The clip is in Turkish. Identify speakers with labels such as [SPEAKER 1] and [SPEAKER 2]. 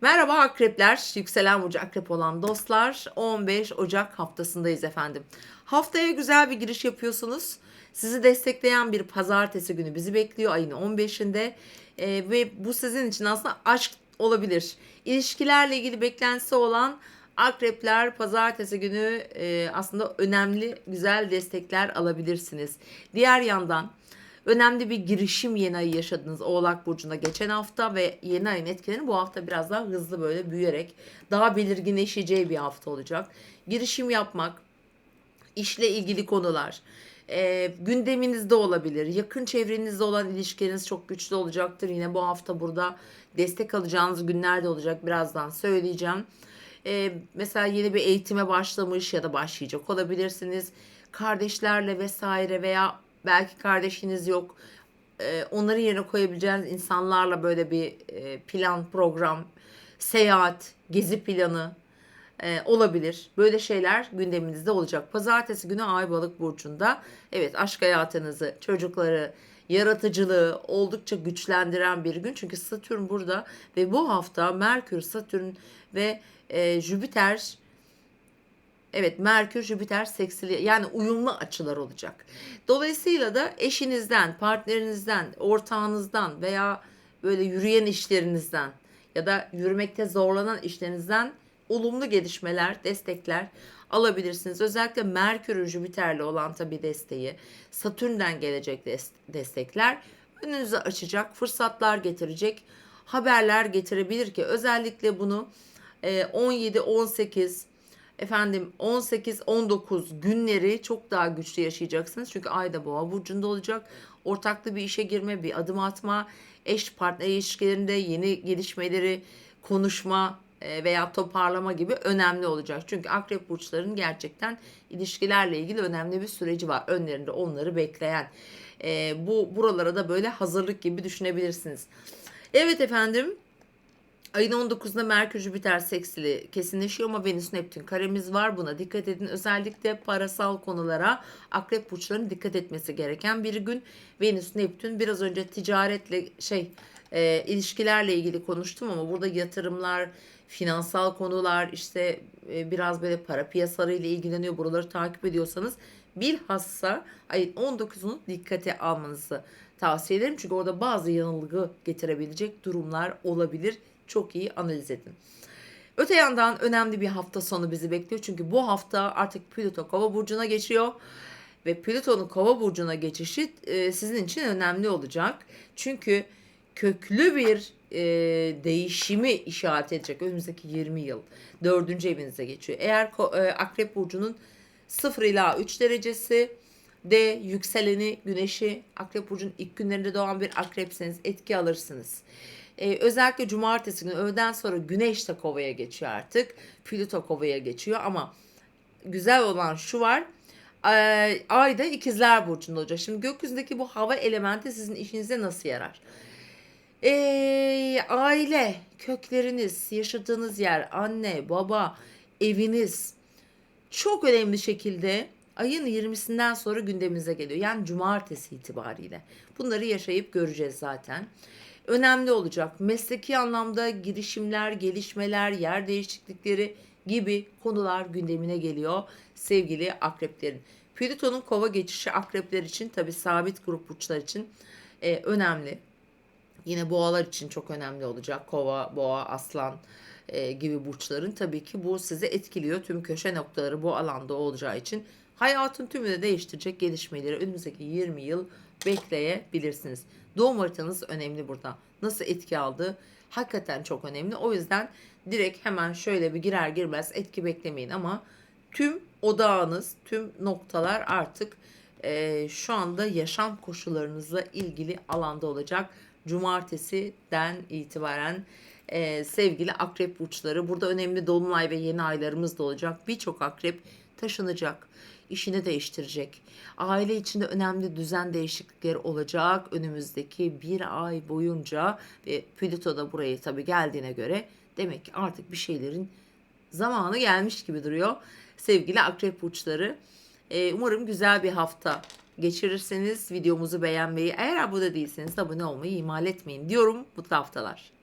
[SPEAKER 1] Merhaba akrepler, yükselen burcu akrep olan dostlar. 15 Ocak haftasındayız efendim. Haftaya güzel bir giriş yapıyorsunuz. Sizi destekleyen bir pazartesi günü bizi bekliyor ayın 15'inde. Ee, ve bu sizin için aslında aşk olabilir. İlişkilerle ilgili beklentisi olan akrepler pazartesi günü e, aslında önemli güzel destekler alabilirsiniz. Diğer yandan Önemli bir girişim yeni ayı yaşadınız Oğlak Burcu'nda geçen hafta ve yeni ayın etkilerini bu hafta biraz daha hızlı böyle büyüyerek daha belirginleşeceği bir hafta olacak. Girişim yapmak, işle ilgili konular, e, gündeminizde olabilir. Yakın çevrenizde olan ilişkileriniz çok güçlü olacaktır. Yine bu hafta burada destek alacağınız günlerde olacak. Birazdan söyleyeceğim. E, mesela yeni bir eğitime başlamış ya da başlayacak olabilirsiniz. Kardeşlerle vesaire veya belki kardeşiniz yok. E, onların yerine koyabileceğiniz insanlarla böyle bir e, plan, program, seyahat, gezi planı e, olabilir. Böyle şeyler gündeminizde olacak. Pazartesi günü Ay Balık burcunda evet aşk hayatınızı, çocukları, yaratıcılığı oldukça güçlendiren bir gün. Çünkü Satürn burada ve bu hafta Merkür, Satürn ve e, Jüpiter Evet Merkür Jüpiter seksili yani uyumlu açılar olacak. Dolayısıyla da eşinizden, partnerinizden, ortağınızdan veya böyle yürüyen işlerinizden ya da yürümekte zorlanan işlerinizden olumlu gelişmeler, destekler alabilirsiniz. Özellikle Merkür Jüpiter'le olan tabii desteği, Satürn'den gelecek destekler önünüze açacak, fırsatlar getirecek, haberler getirebilir ki özellikle bunu 17 18 efendim 18-19 günleri çok daha güçlü yaşayacaksınız. Çünkü ayda boğa burcunda olacak. Ortaklı bir işe girme, bir adım atma, eş partner ilişkilerinde yeni gelişmeleri konuşma e, veya toparlama gibi önemli olacak. Çünkü akrep burçlarının gerçekten ilişkilerle ilgili önemli bir süreci var. Önlerinde onları bekleyen. E, bu buralara da böyle hazırlık gibi düşünebilirsiniz. Evet efendim Ayın 19'unda Merkür Jüpiter seksili kesinleşiyor ama Venüs Neptün karemiz var. Buna dikkat edin. Özellikle parasal konulara akrep burçlarının dikkat etmesi gereken bir gün. Venüs Neptün biraz önce ticaretle şey e, ilişkilerle ilgili konuştum ama burada yatırımlar, finansal konular işte e, biraz böyle para piyasalarıyla ilgileniyor. Buraları takip ediyorsanız bilhassa ayın 19'unu dikkate almanızı tavsiye ederim. Çünkü orada bazı yanılgı getirebilecek durumlar olabilir çok iyi analiz edin. Öte yandan önemli bir hafta sonu bizi bekliyor. Çünkü bu hafta artık Plüto Kova burcuna geçiyor ve Plüton'un Kova burcuna geçişi e, sizin için önemli olacak. Çünkü köklü bir e, değişimi işaret edecek önümüzdeki 20 yıl. Dördüncü evinize geçiyor. Eğer e, Akrep burcunun 0 ila 3 derecesi de yükseleni güneşi Akrep burcunun ilk günlerinde doğan bir akrepseniz etki alırsınız. Ee, özellikle cumartesi günü öğleden sonra güneş de kovaya geçiyor artık. Plüto kovaya geçiyor ama güzel olan şu var. Ee, Ay da ikizler burcunda olacak. Şimdi gökyüzündeki bu hava elementi sizin işinize nasıl yarar? Ee, aile, kökleriniz, yaşadığınız yer, anne, baba, eviniz çok önemli şekilde ayın 20'sinden sonra gündemimize geliyor. Yani cumartesi itibariyle. Bunları yaşayıp göreceğiz zaten önemli olacak. Mesleki anlamda girişimler, gelişmeler, yer değişiklikleri gibi konular gündemine geliyor sevgili akreplerin. Plüton'un kova geçişi akrepler için tabi sabit grup burçlar için e, önemli. Yine boğalar için çok önemli olacak. Kova, boğa, aslan e, gibi burçların tabii ki bu sizi etkiliyor. Tüm köşe noktaları bu alanda olacağı için hayatın tümünü değiştirecek gelişmeleri önümüzdeki 20 yıl bekleyebilirsiniz. Doğum haritanız önemli burada. Nasıl etki aldığı hakikaten çok önemli. O yüzden direkt hemen şöyle bir girer girmez etki beklemeyin ama tüm odağınız, tüm noktalar artık e, şu anda yaşam koşullarınızla ilgili alanda olacak. Cumartesiden itibaren e, sevgili akrep burçları burada önemli dolunay ve yeni aylarımız da olacak. Birçok akrep taşınacak, işini değiştirecek. Aile içinde önemli düzen değişiklikleri olacak önümüzdeki bir ay boyunca ve Plüto da buraya tabii geldiğine göre demek ki artık bir şeylerin zamanı gelmiş gibi duruyor. Sevgili akrep burçları ee, umarım güzel bir hafta geçirirseniz videomuzu beğenmeyi eğer abone değilseniz abone olmayı ihmal etmeyin diyorum. Mutlu haftalar.